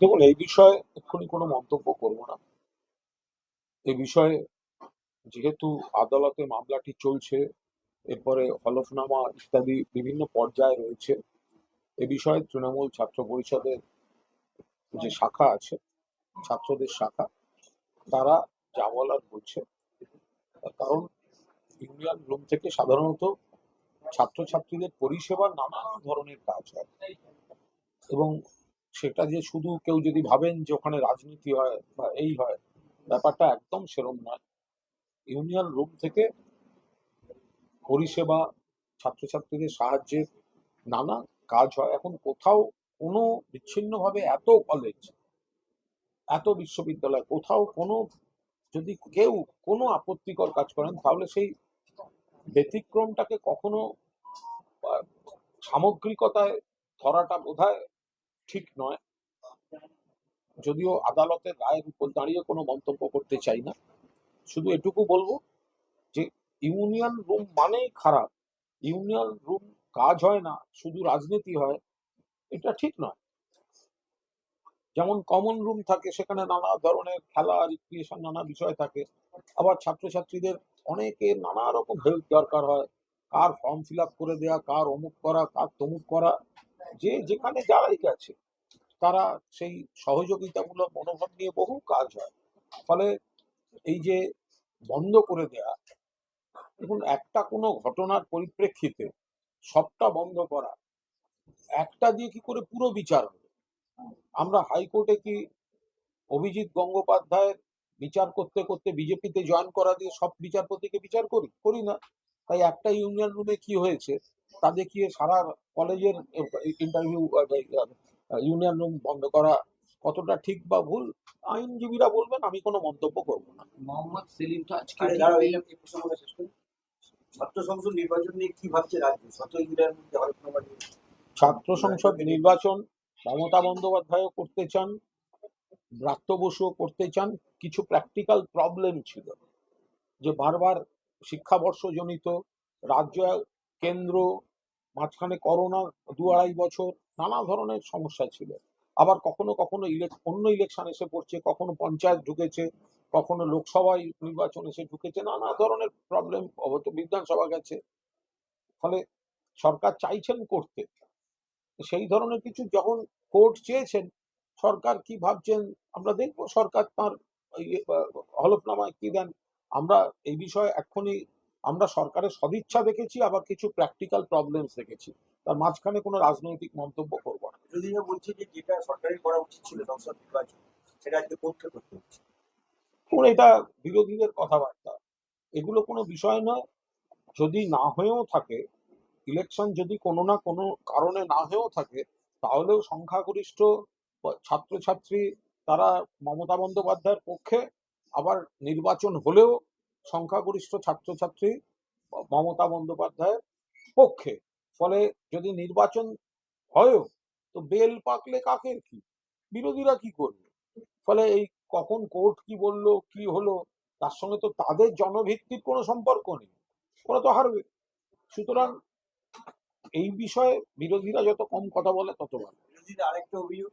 দেখুন, এই বিষয়ে এক্ষুনি কোনো মন্তব্য করব না। এই বিষয়ে যেহেতু আদালতে মামলাটি চলছে, এরপরে হলফনামা ইত্যাদি বিভিন্ন পর্যায়ে রয়েছে, এ বিষয়ে তৃণমূল ছাত্র পরিষদের যে শাখা আছে, ছাত্রদের শাখা, তারা যা বলার বলছে। কারণ ইউনিয়ন রুম থেকে সাধারণত ছাত্রছাত্রীদের পরিষেবার নানা ধরনের কাজ হয়। এবং সেটা যে শুধু কেউ যদি ভাবেন যে ওখানে রাজনীতি হয় বা এই হয়, ব্যাপারটা একদম সেরম নয়। ইউনিয়ন রুম থেকে পরিষেবা, ছাত্রছাত্রীদের সাহায্যের নানা কাজ হয়। এখন কোথাও কোনো বিচ্ছিন্নভাবে এত কলেজ এত বিশ্ববিদ্যালয়, কোথাও কোনো যদি কেউ কোনো আপত্তিকর কাজ করেন, তাহলে সেই ব্যতিক্রমটাকে কখনো সামগ্রিকতায় ধরাটা বোধহয় ঠিক নয়। যদিও আদালতের রায়ের উপর দাঁড়িয়ে কোনো মন্তব্য করতে চাই না। শুধু এটুকু বলব যে, ইউনিয়ন রুম মানেই খারাপ। ইউনিয়ন রুম কাজ হয় না, শুধু রাজনীতি হয়, এটা ঠিক নয়। যেমন কমন রুম থাকে, সেখানে নানা ধরনের খেলা রিক্রিয়েশন নানা বিষয় থাকে। আবার ছাত্রছাত্রীদের অনেকের নানা রকম হেল্প দরকার হয়। কার ফর্ম ফিল আপ করে দেয়া, কার অমুক করা, কার তমুক করা, যে যেখানে যারাই গেছে, তারা সেই সহযোগিতামূলক মনোভাব নিয়ে বহু কাজ হয়। ফলে এই যে বন্ধ করে দেয়া, দেখুন, একটা কোনো ঘটনার পরিপ্রেক্ষিতে সবটা বন্ধ করা, একটা দিয়ে কি করে পুরো বিচার হবে? আমরা হাইকোর্টে কি অভিজিৎ গঙ্গোপাধ্যায়ের বিচার করতে করতে বিজেপিতে জয়েন করা দিয়ে সব বিচারপতিকে বিচার করি? করি না। তাই একটা ইউনিয়ন রুমে কি হয়েছে? তা দেখিয়ে সারা কলেজের ইন্টারভিউ ইউনিয়ন রুম বন্ধ করা কতটা ঠিক বা ভুল? আইনজীবীরা বলবেন আমি কোনো মন্তব্য করব না। মোহাম্মদ সেলিম তো আজকে। ছাত্র সংসদ নির্বাচন নিয়ে কি ভাবছে রাজ্য? ছাত্র সংসদ নির্বাচন মমতা বন্দ্যোপাধ্যায়ও করতে চান ব্রাত্য বসুও করতে চান কিছু প্র্যাকটিক্যাল প্রবলেম ছিল যে বারবার শিক্ষাবর্ষজনিত রাজ্য কেন্দ্র মাঝখানে করোনা দু আড়াই বছর নানা ধরনের সমস্যা ছিল। আবার কখনো কখনো অন্য ইলেকশন এসে পড়ছে কখনো পঞ্চায়েত ঢুকেছে কখনো লোকসভায় নির্বাচন এসে ঢুকেছে নানা ধরনের প্রবলেম অবশ্য বিধানসভা গেছে। ফলে সরকার চাইছেন করতে। সেই ধরনের কিছু যখন কোর্ট চেয়েছেন সরকার কি ভাবছেন আমরা দেখব সরকার তার ইয়ে, হলফনামায় কি দেন। আমরা এই বিষয়ে এক্ষুনি আমরা সরকারের সদিচ্ছা দেখেছি আবার কিছু প্র্যাকটিক্যাল প্রবলেমস দেখেছি। তার মাঝখানে কোনো রাজনৈতিক মন্তব্য করব না। বিরোধীরা বলছে যে যেটা সরকারের করা উচিত ছিল সংসদ নির্বাচন সেটা আজকে করতে হচ্ছে। এবং এটা বিরোধীদের কথাবার্তা। এগুলো কোনো বিষয় নয়। যদি না হয়েও থাকে ইলেকশন যদি কোনো না কোনো কারণে না হয়েও থাকে তাহলেও সংখ্যাগরিষ্ঠ ছাত্রছাত্রী তারা মমতা বন্দ্যোপাধ্যায়ের পক্ষে আবার নির্বাচন হলেও সংখ্যাগরিষ্ঠ ছাত্রছাত্রী মমতা বন্দ্যোপাধ্যায়ের পক্ষে। ফলে যদি নির্বাচন হয়ও, তো বেল পাকলে কাকে কি? বিরোধীরা কি করবে? ফলে এই কখন কোর্ট কি বলল, কি হলো, তার সঙ্গে তো তাদের জনভিত্তির কোনো সম্পর্ক নেই। ওরা তো হারবে। সুতরাং এই বিষয়ে বিরোধীরা যত কম কথা বলে, তত ভালো। বিরোধীরা আরেকটা অভিযোগ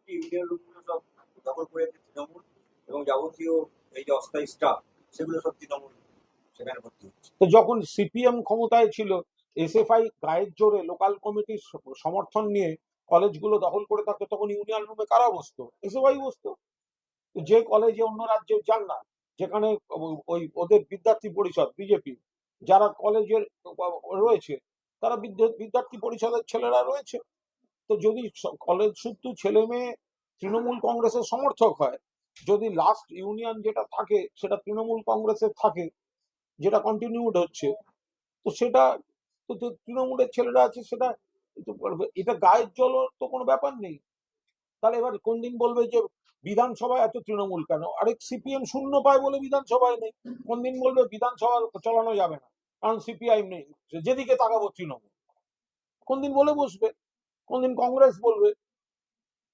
রুমগুলো সব দখল করে তৃণমূল এবং যাবতীয় এই যে অস্থায়ী স্টাফ সেগুলো সব তৃণমূল সেখানে ভর্তি তো যখন সিপিএম ক্ষমতায় ছিল, এসএফআই গায়ের জোরে লোকাল কমিটির সমর্থন নিয়ে কলেজগুলো দখল করে থাকতো, তখন ইউনিয়ন রুমে কারা বসতো? এসএফআই বসতো। যে কলেজে অন্য রাজ্যে যান না, যেখানে ওই ওদের বিদ্যার্থী পরিষদ, বিজেপি, যারা কলেজের রয়েছে, তারা বিদ্যা- বিদ্যার্থী পরিষদের ছেলেরা রয়েছে। তো যদি কলেজ শুদ্ধ ছেলে মেয়ে তৃণমূল কংগ্রেসের সমর্থক হয় যদি লাস্ট ইউনিয়ন যেটা থাকে, সেটা তৃণমূল কংগ্রেসের থাকে, যেটা কন্টিনিউড হচ্ছে, তো সেটা, তো তৃণমূলের ছেলেরা আছে সেটা এটা গায়ের জল তো কোনো ব্যাপার নেই। তাহলে এবার কোন দিন বলবে যে বিধানসভায় এত তৃণমূল কেন? আরেক সিপিএম শূন্য পায় বলে বিধানসভায় নেই। কোন দিন বলবে বিধানসভা চালানো যাবে না, কারণ সিপিআই নেই। যেদিকে তাকাবো তৃণমূল। কোন দিন বলে বসবে, কোন দিন কংগ্রেস বলবে,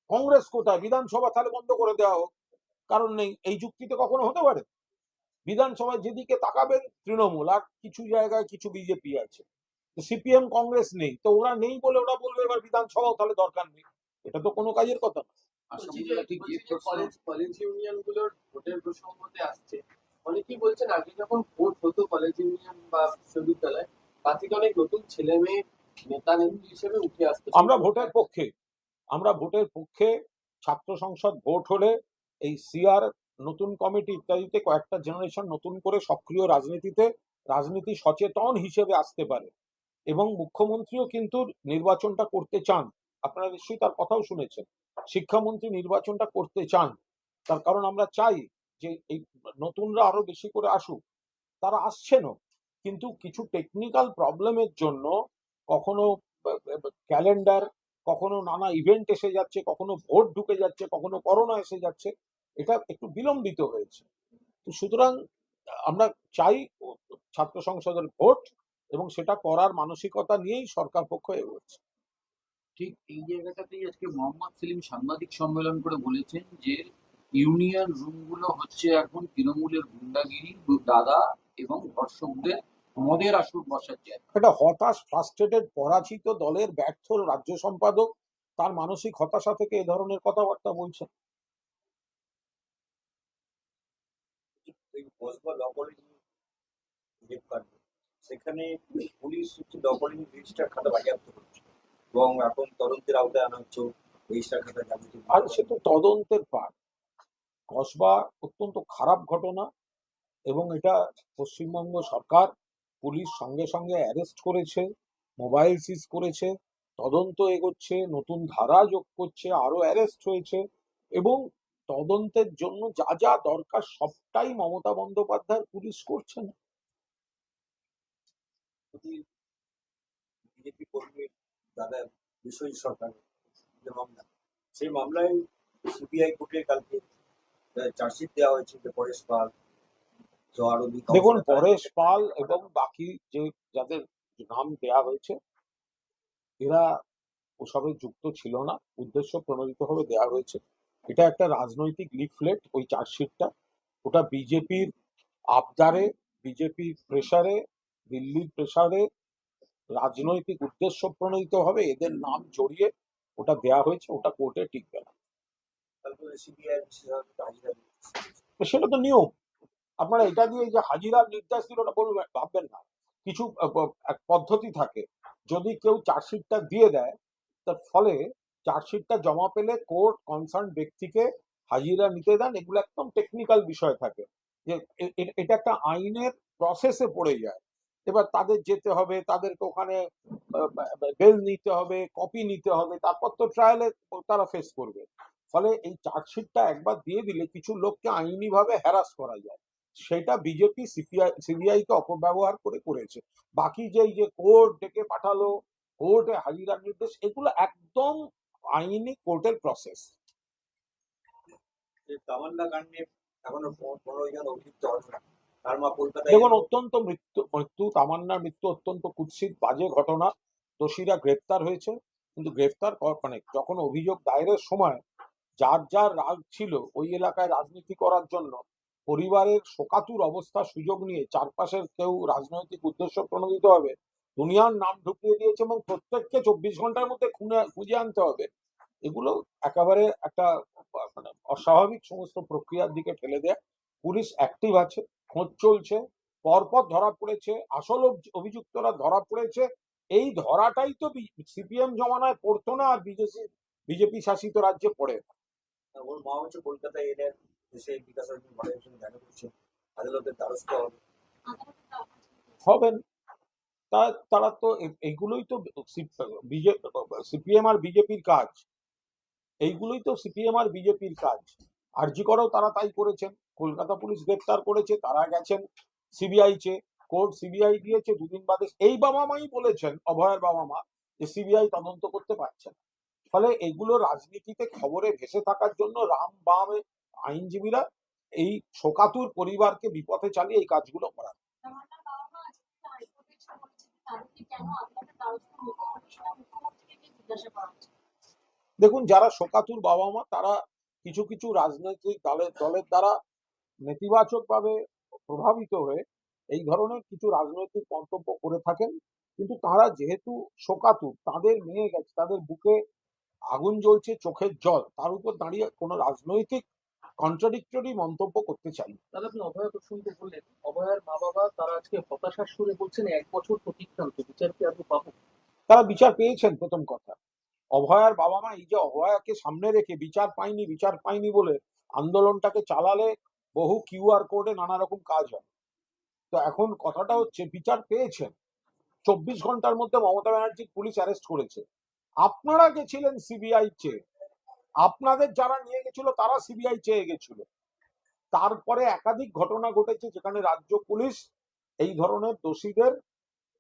কংগ্রেস কোথায়? বিধানসভা তাহলে বন্ধ করে দেওয়া হোক। কারণ নেই। এই যুক্তিতে কখনো হতে পারে? বিধানসভায় যেদিকে তাকাবেন তৃণমূল আর কিছু জায়গায় কিছু বিজেপি আছে। সিপিএম কংগ্রেস নেই। তো ওরা নেই বলে ওরা বলবে এবার বিধানসভাও তাহলে দরকার নেই। এটা তো কোনো কাজের কথা না। কলেজ কলেজ ইউনিয়নগুলোর ভোটের প্রসঙ্গতে আসছে। অনেকেই বলছেন আগে যখন ভোট হতো কলেজ ইউনিয়ন বা বিশ্ববিদ্যালয় তা থেকে অনেক নতুন ছেলে মেয়ে নেতা নেত্রী হিসেবে উঠে আসতে? আমরা ভোটের পক্ষে আমরা ভোটের পক্ষে ছাত্র সংসদ ভোট হলে এই সিআর নতুন কমিটি ইত্যাদিতে কয়েকটা জেনারেশন নতুন করে সক্রিয় রাজনীতিতে, রাজনীতি সচেতন হিসেবে আসতে পারে। এবং মুখ্যমন্ত্রীও কিন্তু নির্বাচনটা করতে চান। আপনারা নিশ্চয়ই তার কথাও শুনেছেন। শিক্ষামন্ত্রী নির্বাচনটা করতে চান। তার কারণ আমরা চাই যে এই নতুনরা আরও বেশি করে আসুক। তারা আসছেনও। কিন্তু কিছু টেকনিক্যাল প্রবলেমের জন্য কখনো ক্যালেন্ডার কখনো নানা ইভেন্ট এসে যাচ্ছে, কখনো ভোট ঢুকে যাচ্ছে, কখনো করোনা এসে যাচ্ছে, এটা একটু বিলম্বিত হয়েছে। তো সুতরাং আমরা চাই ছাত্র সংসদের ভোট এবং সেটা করার মানসিকতা নিয়েই সরকার পক্ষ এগোচ্ছে। ঠিক এই জায়গাটাতেই আজকে মোহাম্মদ সেলিম সাংবাদিক সম্মেলন করে বলেছেন যে ইউনিয়ন রুমগুলো হচ্ছে এখন তৃণমূলের গুন্ডাগিরি, দাদা এবং ধর্ষকদের মদের আসর বসার জায়গা। একটা হতাশ ফ্রাস্ট্রেটেড পরাজিত দলের ব্যর্থ রাজ্য সম্পাদক তার মানসিক হতাশা থেকে এ ধরনের কথাবার্তা বলছেন। সেখানে পুলিশ হচ্ছে ল কলেজ রেজিস্টার খাতা বাজেয়াপ্ত করছে এবং এখন তদন্তের আওতায় আনা হচ্ছে রেজিস্টার খাতা যাবতীয় আর সে তো তদন্তের পার কসবা অত্যন্ত খারাপ ঘটনা এবং এটা পশ্চিমবঙ্গ সরকার পুলিশ সঙ্গে সঙ্গে অ্যারেস্ট করেছে, মোবাইল সিজ করেছে, তদন্ত এগোচ্ছে, নতুন ধারা যোগ করছে আরও অ্যারেস্ট হয়েছে এবং তদন্তের জন্য যা যা দরকার সবটাই মমতা বন্দ্যোপাধ্যায় পুলিশ করছেন বিজেপি কর্মীর দাদা বিশ্বজিৎ সরকার যে মামলা, সেই মামলায় সিবিআই কোর্টে কালকে চার্জশিট দেওয়া হয়েছে যে পরেশ পাল দেখুন পরেশ পাল এবং বাকি যে যাদের নাম দেয়া হয়েছে এরা ওসবে যুক্ত ছিল না। উদ্দেশ্য প্রণোদিতভাবে দেওয়া হয়েছে। এটা একটা রাজনৈতিক লিফলেট ওই চার্জশিটটা। ওটা বিজেপির আবদারে বিজেপির প্রেসারে দিল্লির প্রেসারে রাজনৈতিক উদ্দেশ্য প্রণোদিত হবে এদের নাম জড়িয়ে ওটা দেয়া হয়েছে ওটা কোর্টে টিকবে না। সেটা তো নিয়ম। আপনারা এটা দিয়ে যে হাজিরার নির্দেশ দিল ওটা বলবেন ভাববেন না। কিছু এক পদ্ধতি থাকে। যদি কেউ চার্জশিটটা দিয়ে দেয়, তার ফলে চার্জশিটটা জমা পেলে কোর্ট কনসার্ন ব্যক্তিকে হাজিরা নিতে দেন। এগুলো একদম টেকনিক্যাল বিষয় থাকে। যে এটা একটা আইনের প্রসেসে পড়ে যায়। এবার তাদের যেতে হবে, তাদেরকে ওখানে বেল নিতে হবে কপি নিতে হবে, তারপর তো ট্রায়ালে তারা ফেস করবে। ফলে এই চার্জশিটটা একবার দিয়ে দিলে কিছু লোককে আইনিভাবে হ্যারাস করা যায়। সেটা বিজেপি সিপিআই সিবিআই কে অপব্যবহার করে করেছে। বাকি যে যে কোর্ট ডেকে পাঠালো কোর্টে হাজিরার নির্দেশ এগুলো একদম আইনি কোর্টের প্রসেস যে তামান্না কাণ্ডে এখনও পনেরো পনেরো জন অভিযুক্ত হচ্ছে না। তার মা কলকাতায় দেখুন অত্যন্ত মৃত্যু মৃত্যু তামান্নার মৃত্যু অত্যন্ত কুৎসিত বাজে ঘটনা। দোষীরা গ্রেফতার হয়েছে কিন্তু গ্রেফতার মানে যখন অভিযোগ দায়েরের সময় যার যার রাগ ছিল ওই এলাকায় রাজনীতি করার জন্য পরিবারের শোকাতুর অবস্থা সুযোগ নিয়ে চারপাশের কেউ রাজনৈতিক উদ্দেশ্য প্রণোদিত হবে। দুনিয়ার নাম ঢুকিয়ে দিয়েছে এবং প্রত্যেককে চব্বিশ ঘণ্টার মধ্যে খুঁজে খুঁজে আনতে হবে। এগুলো একেবারে একটা মানে অস্বাভাবিক সমস্ত প্রক্রিয়ার দিকে ঠেলে দেয়। পুলিশ অ্যাক্টিভ আছে, খোঁজ চলছে, পরপর ধরা পড়েছে, আসল অভিযুক্তরা ধরা পড়েছে। এই ধরাটাই তো সিপিএম জমানায় পড়তো না আর বিজেপি বিজেপি শাসিত রাজ্যে পড়ে। ওর মা হচ্ছে কলকাতায় এলেন দেশে বিকাশ রঞ্জন ভাটের সঙ্গে দেখা করছে আদালতের দ্বারস্থ হবে। হবেন। তারা তো এইগুলোই তো সিপিএম আর বিজেপির কাজ। এইগুলোই তো সিপিএম আর বিজেপির কাজ। তারা তাই করেছেন। কলকাতা পুলিশ গ্রেপ্তার করেছে, তারা গেছেন সিবিআই চে কোর্ট সিবিআই দিয়েছে দুদিন বাদে। এই বাবা মাই বলেছেন, অভয়ের বাবা মা যে সিবিআই তদন্ত করতে পারছে না। ফলে এগুলো রাজনীতিতে খবরে ভেসে থাকার জন্য রাম বাম আইনজীবীরা এই শোকাতুর পরিবারকে বিপথে চালিয়ে এই কাজগুলো করা তামান্নার বাবা মা আজকে হাইকোর্টে এসে বলেছে যে তাদেরকে কেন আপনাদের দ্বারস্থ হতে হবে? সেটা মুখ্যমন্ত্রীকে গিয়ে জিজ্ঞাসা করা উচিত দেখুন যারা শোকাতুর বাবা মা তারা কিছু কিছু রাজনৈতিক দলের দলের দ্বারা নেতিবাচকভাবে প্রভাবিত হয়ে এই ধরনের কিছু রাজনৈতিক মন্তব্য করে থাকেন। কিন্তু তারা যেহেতু শোকাতুর তাদের মেয়ে গেছে তাদের বুকে আগুন জ্বলছে চোখের জল তার উপর দাঁড়িয়ে কোনো রাজনৈতিক কন্ট্রাডিক্টরি মন্তব্য করতে চাই। দাদা আপনি অভয়া প্রসঙ্গে বললেন অভয়ার মা বাবা তারা আজকে হতাশার সুরে বলছেন এক বছর অতিক্রান্ত বিচার কি আদৌ পাবো? তারা বিচার পেয়েছেন প্রথম কথা। অভয়ার বাবা মা এই যে অভয়াকে সামনে রেখে বিচার পায়নি বিচার পায়নি বলে আন্দোলনটাকে চালালে বহু কিউআর কোডে নানা রকম কাজ হয়। তো এখন কথাটা হচ্ছে বিচার পেয়েছেন। চব্বিশ ঘণ্টার মধ্যে মমতা ব্যানার্জি পুলিশ অ্যারেস্ট করেছে। আপনারা গেছিলেন সিবিআই চেয়ে। আপনাদের যারা নিয়ে গেছিল, তারা সিবিআই চেয়ে গেছিল। তারপরে একাধিক ঘটনা ঘটেছে যেখানে রাজ্য পুলিশ এই ধরনের দোষীদের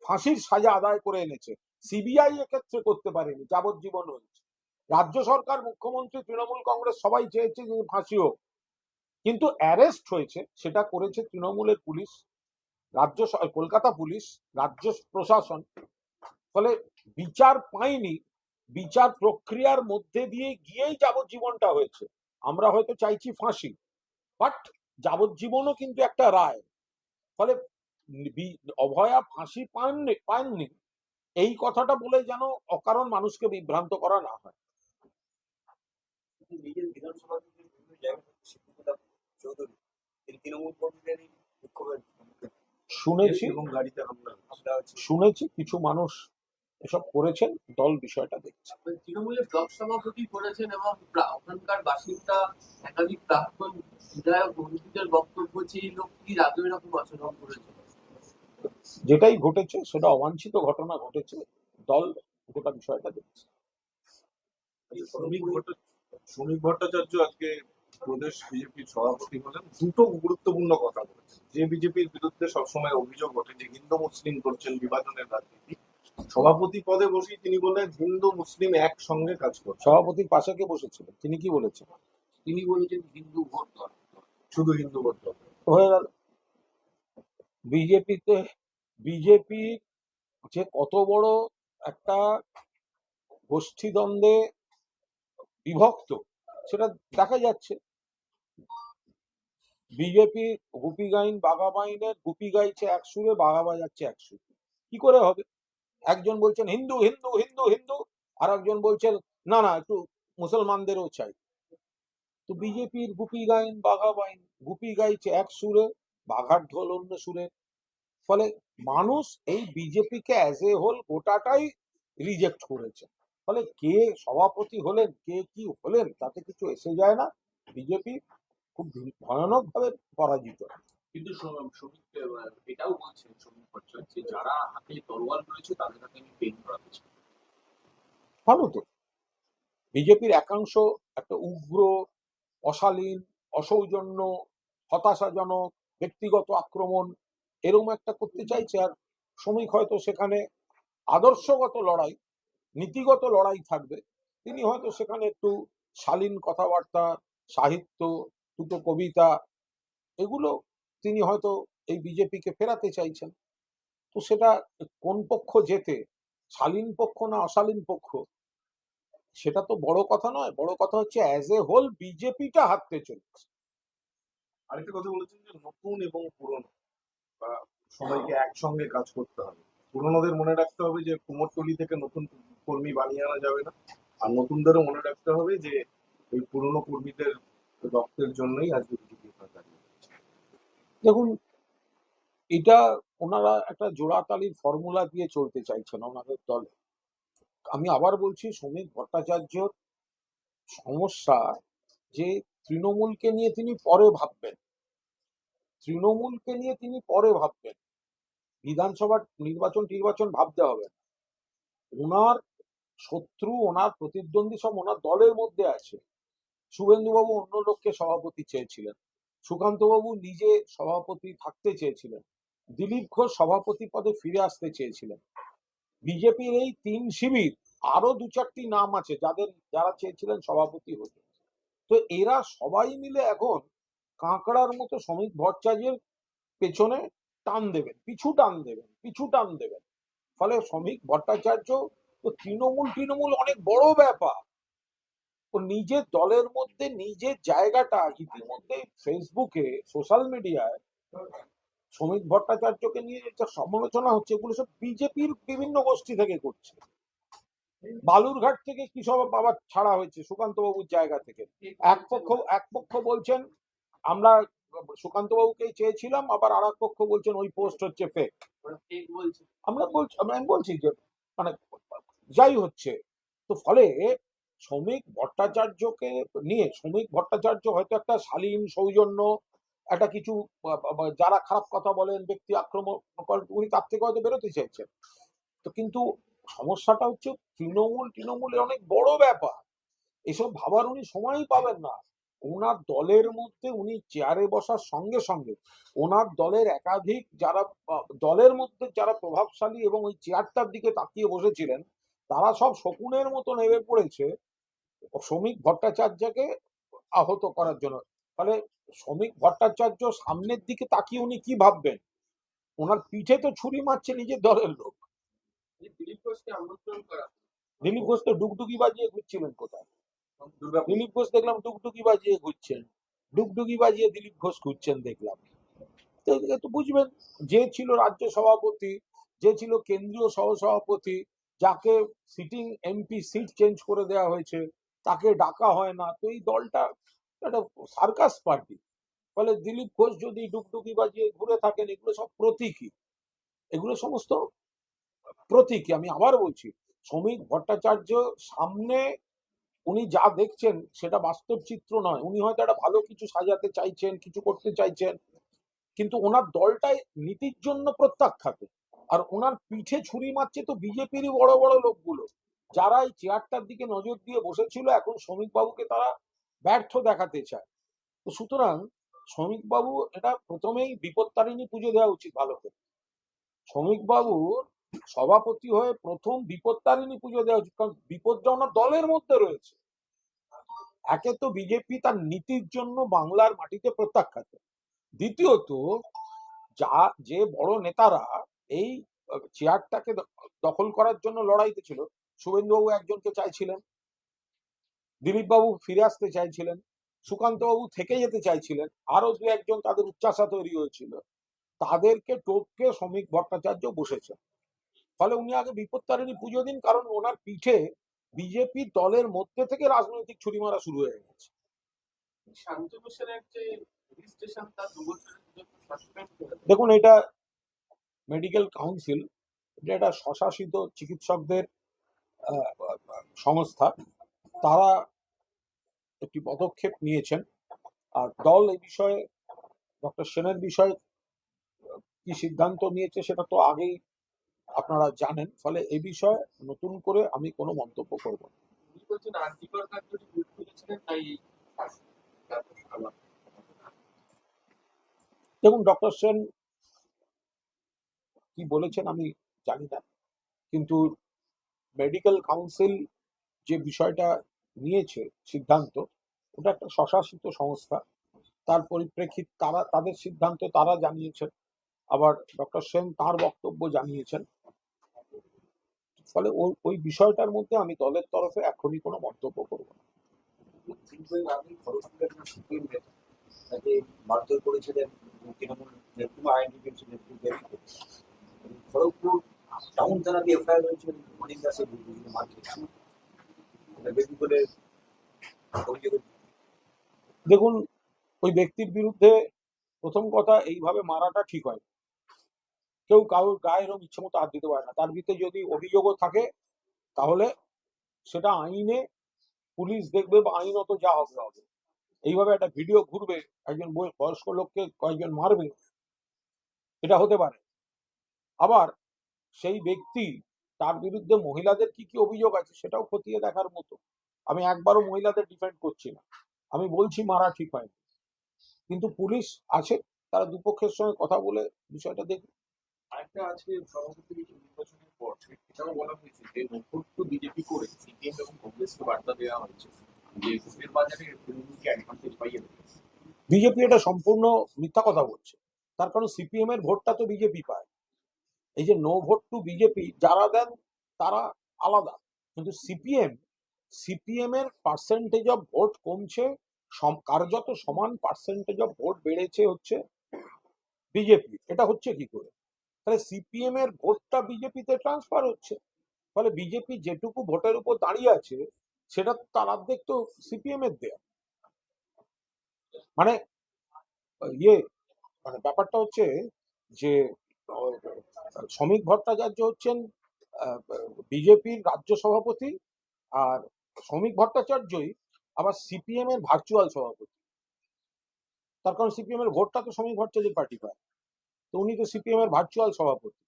ফাঁসির সাজা আদায় করে এনেছে। সিবিআই এক্ষেত্রে করতে পারেনি, যাবজ্জীবন হয়েছে রাজ্য সরকার, মুখ্যমন্ত্রী, তৃণমূল কংগ্রেস সবাই চেয়েছে যে ফাঁসি হোক। কিন্তু অ্যারেস্ট হয়েছে, সেটা করেছে তৃণমূলের পুলিশ, রাজ্য কলকাতা পুলিশ, রাজ্য প্রশাসন। ফলে বিচার পায়নি বিচার প্রক্রিয়ার মধ্যে দিয়ে গিয়েই যাবজ্জীবনটা হয়েছে। আমরা হয়তো চাইছি ফাঁসি বাট যাবজ্জীবনও কিন্তু একটা রায়। ফলে অভয়া ফাঁসি পাননি পাননি। এই কথাটা বলে যেন অকারণ মানুষকে বিভ্রান্ত করা না হয়। শুনেছি। শুনেছি কিছু মানুষ এসব করেছেন দল বিষয়টা দেখছে। তৃণমূলের ব্লক সভাপতি করেছেন এবং ওখানকার বাসিন্দা একাধিক প্রাক্তন বিধায়ক মন্ত্রীদের বক্তব্য আগে এরকম আচরণ করেছে? যেটাই ঘটেছে সেটা অবাঞ্ছিত ঘটনা ঘটেছে দল গোটা বিষয়টা দেখছে। শ্রমিক ভট্টাচার্য শ্রমিক ভট্টাচার্য আজকে প্রদেশ বিজেপির সভাপতি হলেন দুটো গুরুত্বপূর্ণ কথা বলেছেন। যে বিজেপির বিরুদ্ধে সবসময় অভিযোগ ওঠে যে হিন্দু মুসলিম করছেন বিভাজনের রাজনীতি। সভাপতি পদে বসেই তিনি বললেন হিন্দু মুসলিম একসঙ্গে কাজ করছে। সভাপতির পাশে কে বসেছিলেন তিনি কি বলেছেন? তিনি বলেছেন হিন্দু ভোট দরকার শুধু হিন্দু ভোট দরকার। হয়ে গেল। বিজেপিতে বিজেপি যে কত বড় একটা গোষ্ঠীদ্বন্দ্বে বিভক্ত সেটা দেখা যাচ্ছে। বিজেপি গুপি গাইন বাঘা বাইনের গুপি গাইছে এক সুরে বাঘা বাজাচ্ছে এক সুরে। কি করে হবে? একজন বলছেন হিন্দু হিন্দু হিন্দু হিন্দু আর একজন বলছেন, না না, একটু মুসলমানদেরও চাই। তো বিজেপির গুপি গাইন, বাঘা বাইন, গুপি গাইছে এক সুরে, বাঘার ঢোল অন্য সুরে। ফলে মানুষ এই বিজেপিকে অ্যাজ এ হোল গোটাটাই রিজেক্ট করেছে। ফলে কে সভাপতি হলেন, কে কি হলেন, তাতে কিছু এসে যায় না। বিজেপি খুব ভয়ানক ভাবে পরাজিত। কিন্তু শ্রম- শ্রমিক এটাও বলছেন শ্রমিক ভট্টাচার্য যে যারা হাতে তরোয়াল রয়েছে, তাদের হাতে আমি পেন করাতে চাই ভালো তো। বিজেপির একাংশ একটা উগ্র, অশালীন, অসৌজন্য, হতাশাজনক, ব্যক্তিগত আক্রমণ এরকম একটা করতে চাইছে। আর শ্রমিক হয়তো সেখানে আদর্শগত লড়াই, নীতিগত লড়াই থাকবে। তিনি হয়তো সেখানে একটু শালীন কথাবার্তা, সাহিত্য, দুটো কবিতা, এগুলো তিনি হয়তো এই বিজেপিকে ফেরাতে চাইছেন। তো সেটা কোন পক্ষ যেতে শালীন পক্ষ না অশালীন পক্ষ? সেটা তো বড় কথা নয়। বড় কথা হচ্ছে অ্যাজ এ হোল বিজেপিটা হারতে চলেছে। আরেকটা কথা বলেছেন যে নতুন এবং পুরনো বা সবাইকে একসঙ্গে কাজ করতে হবে। পুরনোদের মনে রাখতে হবে যে কুমোরটলি থেকে নতুন কর্মী বানিয়ে আনা যাবে না। আর নতুনদেরও মনে রাখতে হবে যে এই পুরনো কর্মীদের রক্তের জন্যই আজকে বিজেপি দাঁড়িয়ে। দেখুন, এটা ওনারা একটা জোড়াতালির ফর্মুলা দিয়ে চলতে চাইছেন ওনাদের দলে। আমি আবার বলছি শ্রমিক ভট্টাচার্যর সমস্যা যে তৃণমূলকে নিয়ে তিনি পরে ভাববেন। তৃণমূলকে নিয়ে তিনি পরে ভাববেন। বিধানসভার নির্বাচন নির্বাচন ভাবতে হবে। ওনার শত্রু, ওনার প্রতিদ্বন্দ্বী সব ওনার দলের মধ্যে আছে। শুভেন্দুবাবু অন্য লোককে সভাপতি চেয়েছিলেন। সুকান্তবাবু নিজে সভাপতি থাকতে চেয়েছিলেন। দিলীপ ঘোষ সভাপতি পদে ফিরে আসতে চেয়েছিলেন। বিজেপির এই তিন শিবির আরও দু চারটি নাম আছে যাদের যারা চেয়েছিলেন সভাপতি হতে। তো এরা সবাই মিলে এখন কাঁকড়ার মতো শ্রমিক ভট্টাচার্যের পেছনে টান দেবেন, পিছু টান দেবেন, পিছু টান দেবেন। ফলে শ্রমিক ভট্টাচার্য তো তৃণমূল তৃণমূল অনেক বড় ব্যাপার। নিজের দলের মধ্যে, নিজের জায়গাটা ইতিমধ্যে ফেসবুকে সোশ্যাল মিডিয়ায় শ্রমিক ভট্টাচার্যকে নিয়ে যে সমালোচনা হচ্ছে, এগুলো সব বিজেপির বিভিন্ন গোষ্ঠী থেকে করছে। বালুরঘাট থেকে কি সব বাবা ছাড়া হয়েছে সুকান্ত বাবুর জায়গা থেকে? এক পক্ষ এক পক্ষ বলছেন, আমরা সুকান্ত বাবুকেই চেয়েছিলাম, আবার আর এক পক্ষ বলছেন, ওই পোস্ট হচ্ছে ফেক আমরা বলছি, আমি বলছি যে মানে যাই হচ্ছে, তো ফলে শ্রমিক ভট্টাচার্যকে নিয়ে, শ্রমিক ভট্টাচার্য হয়তো একটা শালীন সৌজন্য, একটা কিছু যারা খারাপ কথা বলেন, ব্যক্তি আক্রমণ উনি তার থেকে হয়তো বেরোতে চাইছেন তো কিন্তু সমস্যাটা হচ্ছে তৃণমূল, তৃণমূলের অনেক বড় ব্যাপার। এসব ভাবার উনি সময়ই পাবেন না। ওনার দলের মধ্যে উনি চেয়ারে বসার সঙ্গে সঙ্গে, ওনার দলের একাধিক যারা দলের মধ্যে যারা প্রভাবশালী এবং ওই চেয়ারটার দিকে তাকিয়ে বসেছিলেন, তারা সব শকুনের মতো নেমে পড়েছে। শ্রমিক ভট্টাচার্যকে আহত করার জন্য। ফলে শ্রমিক ভট্টাচার্য সামনের দিকে তাকিয়ে উনি কি ভাববেন? ওনার পিঠে তো ছুরি মারছে নিজের দলের লোক। দিলীপ ঘোষ তো ডুগডুগি বাজিয়ে ঘুরছিলেন কোথায়? দিলীপ ঘোষ দেখলাম ডুগডুগি বাজিয়ে ঘুরছেন। ডুগডুগি বাজিয়ে দিলীপ ঘোষ ঘুরছেন দেখলাম। তো তো বুঝবেন যে ছিল রাজ্য সভাপতি যে ছিল কেন্দ্রীয় সহসভাপতি যাকে সিটিং এমপি সিট চেঞ্জ করে দেওয়া হয়েছে তাকে ডাকা হয় না। তো এই দলটা একটা সার্কাস পার্টি। ফলে দিলীপ ঘোষ যদি ডুকডুকি বাজিয়ে ঘুরে থাকেন, এগুলো সব প্রতীকী। এগুলো সমস্ত প্রতীকী। আমি আবার বলছি শ্রমিক ভট্টাচার্য সামনে উনি যা দেখছেন, সেটা বাস্তব চিত্র নয়। উনি হয়তো একটা ভালো কিছু সাজাতে চাইছেন, কিছু করতে চাইছেন, কিন্তু ওনার দলটাই নীতির জন্য প্রত্যাখ্যাত। আর ওনার পিঠে ছুরি মারছে তো বিজেপিরই বড় বড় লোকগুলো। যারা এই চেয়ারটার দিকে নজর দিয়ে বসেছিল, এখন শ্রমিক বাবুকে তারা ব্যর্থ দেখাতে চায়। তো সুতরাং শ্রমিক বাবু এটা প্রথমেই বিপত্তারিণী পুজো দেওয়া উচিত ভালো করে। শ্রমিক বাবুর সভাপতি হয়ে প্রথম বিপত্তারিণী পুজো দেওয়া উচিত, কারণ ওনার দলের মধ্যে রয়েছে। একে তো বিজেপি তার নীতির জন্য বাংলার মাটিতে প্রত্যাখ্যাত। দ্বিতীয়ত, যা, যে বড় নেতারা এই চেয়ারটাকে দখল করার জন্য লড়াইতে ছিল শুভেন্দুবাবু একজনকে চাইছিলেন। দিলীপ বাবু ফিরে আসতে চাইছিলেন। সুকান্ত বাবু থেকে যেতে চাইছিলেন। আরও দু একজন তাদের উচ্চাসা তৈরি হয়েছিল। তাদেরকে টোপকে শ্রমিক ভট্টাচার্য বসেছেন ফলে উনি আগে বিপত্তারিণী পুজো দিন কারণ ওনার পিঠে বিজেপি দলের মধ্যে থেকে রাজনৈতিক ছুরি মারা শুরু হয়ে গেছে। দেখুন এটা মেডিকেল কাউন্সিল এটা একটা স্বশাসিত চিকিৎসকদের সংস্থা তারা একটি পদক্ষেপ নিয়েছেন। আর দল এই বিষয়ে ডক্টর সেনের বিষয়ে কি সিদ্ধান্ত নিয়েছে সেটা তো আগেই আপনারা জানেন। ফলে এই বিষয়ে নতুন করে আমি কোনো মন্তব্য করব না। দেখুন ডক্টর সেন কি বলেছেন আমি জানি না। কিন্তু মেডিকেল কাউন্সিল যে বিষয়টা নিয়েছে সিদ্ধান্ত, ওটা একটা স্বশাসিত সংস্থা। তার পরিপ্রেক্ষিত তারা, তাদের সিদ্ধান্ত তারা জানিয়েছেন। আবার ডক্টর সেন তার বক্তব্য জানিয়েছেন। ফলে ওই বিষয়টার মধ্যে আমি দলের তরফে এখনই কোনো মন্তব্য করব না। খড়গপুর টাউন থানাতে এফআইআর হয়েছে অনেক অভিযোগ দেখুন ওই ব্যক্তির বিরুদ্ধে প্রথম কথা, এইভাবে মারাটা ঠিক হয়। কেউ কারোর গায়ে এরকম ইচ্ছে মতো হাত দিতে পারে না। তার ভিতরে যদি অভিযোগও থাকে, তাহলে সেটা আইনে পুলিশ দেখবে বা আইনত যা হবে হবে। এইভাবে একটা ভিডিও ঘুরবে, একজন বয়- বয়স্ক লোককে কয়েকজন মারবে, এটা হতে পারে। আবার সেই ব্যক্তি তার বিরুদ্ধে মহিলাদের কি কি অভিযোগ আছে সেটাও খতিয়ে দেখার মতো। আমি একবারও মহিলাদের ডিফেন্ড করছি না। আমি বলছি মারা ঠিক হয়নি। কিন্তু পুলিশ আছে তারা দুপক্ষের সঙ্গে কথা বলে বিষয়টা দেখবে। আরেকটা আজকে সভাপতি নির্বাচনের পর এটাও বলা হয়েছে যে নতুন বিজেপি করে সিপিএম এবং কংগ্রেসকে বার্তা দেওয়া হয়েছে যে ভোটের বাজারে তৃণমূলকে অ্যাডভান্টেজ পাইয়ে বিজেপি এটা সম্পূর্ণ মিথ্যা কথা বলছে। তার কারণ সিপিএম এর ভোটটা তো বিজেপি পায়। এই যে নো ভোট টু বিজেপি যারা দেন তারা আলাদা। কিন্তু সিপিএম সিপিএম এর পার্সেন্টেজ অফ ভোট কমছে কার্যত সমান পার্সেন্টেজ অফ ভোট বেড়েছে হচ্ছে বিজেপি এটা হচ্ছে কি করে? তাহলে সিপিএম এর ভোটটা বিজেপিতে ট্রান্সফার হচ্ছে। ফলে বিজেপি যেটুকু ভোটের উপর দাঁড়িয়ে আছে, সেটা তার অর্ধেক তো সিপিএম এর দেয়া। মানে ইয়ে মানে ব্যাপারটা হচ্ছে যে শ্রমিক ভট্টাচার্য হচ্ছেন বিজেপির রাজ্য সভাপতি আর শ্রমিক ভট্টাচার্যই আবার সিপিএম এর ভার্চুয়াল সভাপতি। তার কারণ সিপিএম এর ভোটটা তো শ্রমিক ভট্টাচার্য পার্টি পায়। তো উনি তো সিপিএম এর ভার্চুয়াল সভাপতি।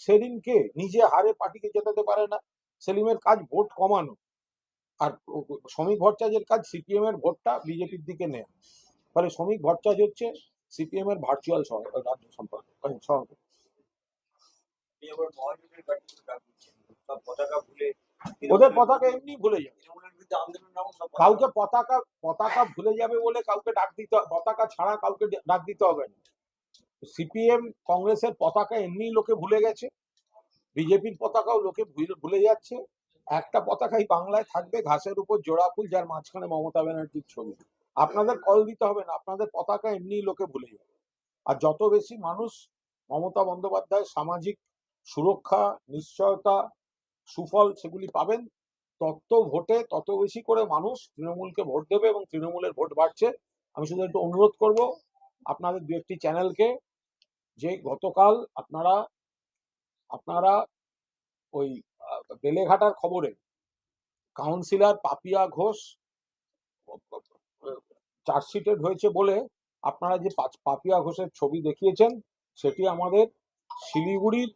সেদিনকে নিজে হারে পার্টিকে জেতাতে পারে না। সেলিমের কাজ ভোট কমানো। আর শ্রমিক ভট্টাচার্যের কাজ সিপিএম এর ভোটটা বিজেপির দিকে নেয়। ফলে শ্রমিক ভট্টাচার্য হচ্ছে সিপিএম এর ভার্চুয়াল রাজ্য সম্পাদক আহ, সভাপতি ওদের পতাকা এমনি ভুলে যাবে। কাউকে পতাকা পতাকা ভুলে যাবে বলে কাউকে ডাক দিতে পতাকা ছাড়া কাউকে ডাক দিতে হবে না। সিপিএম কংগ্রেসের পতাকা এমনি লোকে ভুলে গেছে। বিজেপির পতাকাও লোকে ভুলে- ভুলে যাচ্ছে। একটা পতাকাই বাংলায় থাকবে ঘাসের উপর জোড়া ফুল যার মাঝখানে মমতা ব্যানার্জির ছবি। আপনাদের কল দিতে হবে না, আপনাদের পতাকা এমনি লোকে ভুলে যাবে। আর যত বেশি মানুষ মমতা বন্দ্যোপাধ্যায় সামাজিক সুরক্ষা, নিশ্চয়তা, সুফল সেগুলি পাবেন, তত ভোটে তত বেশি করে মানুষ তৃণমূলকে ভোট দেবে এবং তৃণমূলের ভোট বাড়ছে। আমি শুধু একটু অনুরোধ করব, আপনাদের দু একটি চ্যানেলকে, যে গতকাল আপনারা আপনারা ওই বেলেঘাটার খবরে, কাউন্সিলর পাপিয়া ঘোষ চার্জশিটেড হয়েছে বলে আপনারা যে পাপিয়া ঘোষের ছবি দেখিয়েছেন, সেটি আমাদের শিলিগুড়ির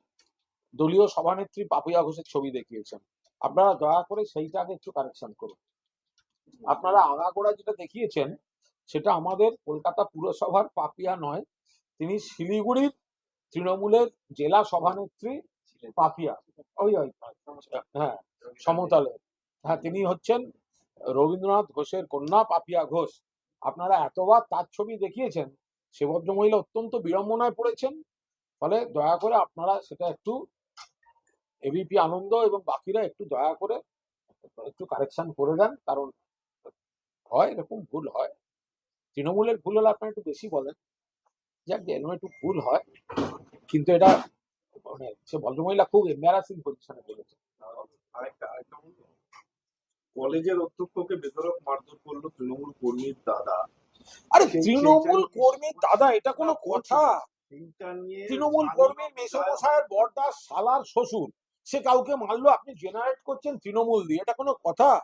দলীয় সভানেত্রী পাপিয়া ঘোষের ছবি দেখিয়েছেন। আপনারা দয়া করে সেইটাকে একটু কারেকশন করুন। আপনারা আগাগোড়া যেটা দেখিয়েছেন, সেটা আমাদের কলকাতা পুরসভার পাপিয়া নয়, তিনি শিলিগুড়ির তৃণমূলের জেলা সভানেত্রী পাপিয়া। ওই ওই হ্যাঁ সমতলে। হ্যাঁ তিনি হচ্ছেন রবীন্দ্রনাথ ঘোষের কন্যা পাপিয়া ঘোষ। আপনারা এতবার তার ছবি দেখিয়েছেন, সে ভদ্রমহিলা অত্যন্ত বিড়ম্বনায় পড়েছেন। ফলে দয়া করে আপনারা সেটা একটু এবিপি আনন্দ এবং বাকিরা একটু দয়া করে একটু কারেকশন করে দেন, কারণ হয় এরকম ভুল হয়। তৃণমূলের ভুল হলে আপনারা একটু বেশি বলেন। যাক, যেন একটু ভুল হয়। কিন্তু এটা মানে সে ভদ্রমহিলা খুব এম্বারাসিং পজিশনে পড়েছে আরেকটা? কলেজের অধ্যক্ষকে বেধরক মারধর করল তৃণমূল কর্মীর দাদা। আরে তৃণমূল সেইটাই- কর্মী দাদা এটা কোনো কথা? তৃণমূল কর্মীর মেসমশায়ের বরদাস শালার শ্বশুর সে কাউকে মারলো আপনি জেনারেট করছেন তৃণমূল দিয়ে এটা কোনো কথা?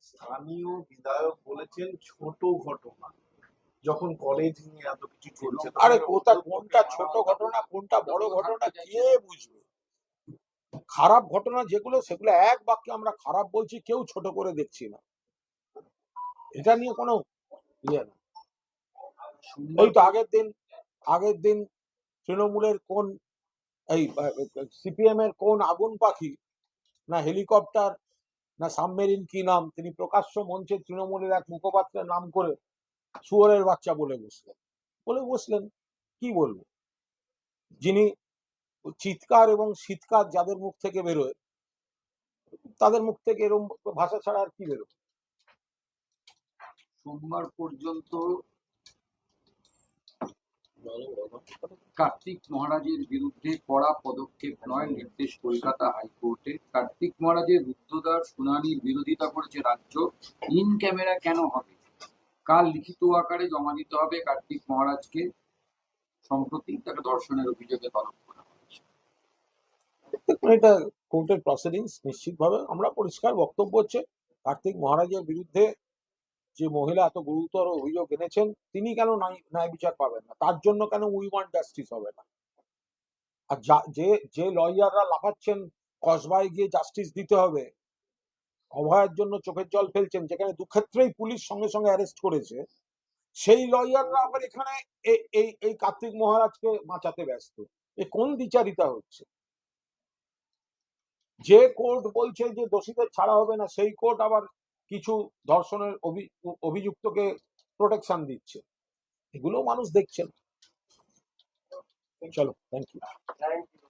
স্থানীয় বিধায়ক বলেছেন ছোট ঘটনা। যখন কলেজ নিয়ে এত কিছু চলছে আরে কোথা কোনটা ছোট ঘটনা কোনটা বড় ঘটনা কে বুঝবে? খারাপ ঘটনা যেগুলো সেগুলো এক বাক্যে আমরা খারাপ বলছি কেউ ছোট করে দেখছি না। এটা নিয়ে কোনো ইয়ে না। এই তো আগের দিন আগের দিন তৃণমূলের কোন এই সিপিএম এর কোন আগুন পাখি না হেলিকপ্টার না সাবমেরিন কি নাম তিনি প্রকাশ্য মঞ্চে তৃণমূলের এক মুখপাত্রের নাম করে শুয়োরের বাচ্চা বলে বসলেন। বলে বসলেন কি বলব? যিনি চিৎকার এবং শীতকার যাদের মুখ থেকে বেরোয়, তাদের মুখ থেকে এরকম ভাষা ছাড়া আর কি বেরোয়? সোমবার পর্যন্ত কার্তিক মহারাজের বিরুদ্ধে কড়া পদক্ষেপ নয়, নির্দেশ কলকাতা হাইকোর্টে। কার্তিক মহারাজের রুদ্ধদ্বার শুনানির বিরোধিতা করেছে রাজ্য। ইন ক্যামেরা কেন হবে? কাল লিখিত আকারে জমা দিতে হবে কার্তিক মহারাজকে। সম্প্রতি তাকে ধর্ষণের অভিযোগে তলব এটা কোর্টের প্রসিডিংস নিশ্চিতভাবে আমরা পরিষ্কার বক্তব্য হচ্ছে, কার্তিক মহারাজের বিরুদ্ধে যে মহিলা এত গুরুতর অভিযোগ এনেছেন, তিনি কেন ন্যায় বিচার পাবেন না? তার জন্য কেন উই ওয়ান্ট জাস্টিস হবে না? আর যা- যে লয়াররা লাফাচ্ছেন, কসবায় গিয়ে জাস্টিস দিতে হবে, অভয়ের জন্য চোখের জল ফেলছেন, যেখানে দুক্ষেত্রেই পুলিশ সঙ্গে সঙ্গে অ্যারেস্ট করেছে, সেই লয়াররা আবার এখানে এই এই কার্তিক মহারাজকে বাঁচাতে ব্যস্ত। এ কোন বিচারিতা হচ্ছে? যে কোর্ট বলছে যে দোষীদের ছাড়া হবে না সেই কোর্ট আবার কিছু ধর্ষণের অভি- অভিযুক্তকে প্রোটেকশন দিচ্ছে। এগুলো মানুষ দেখছেন। চলো থ্যাংক ইউ থ্যাংক ইউ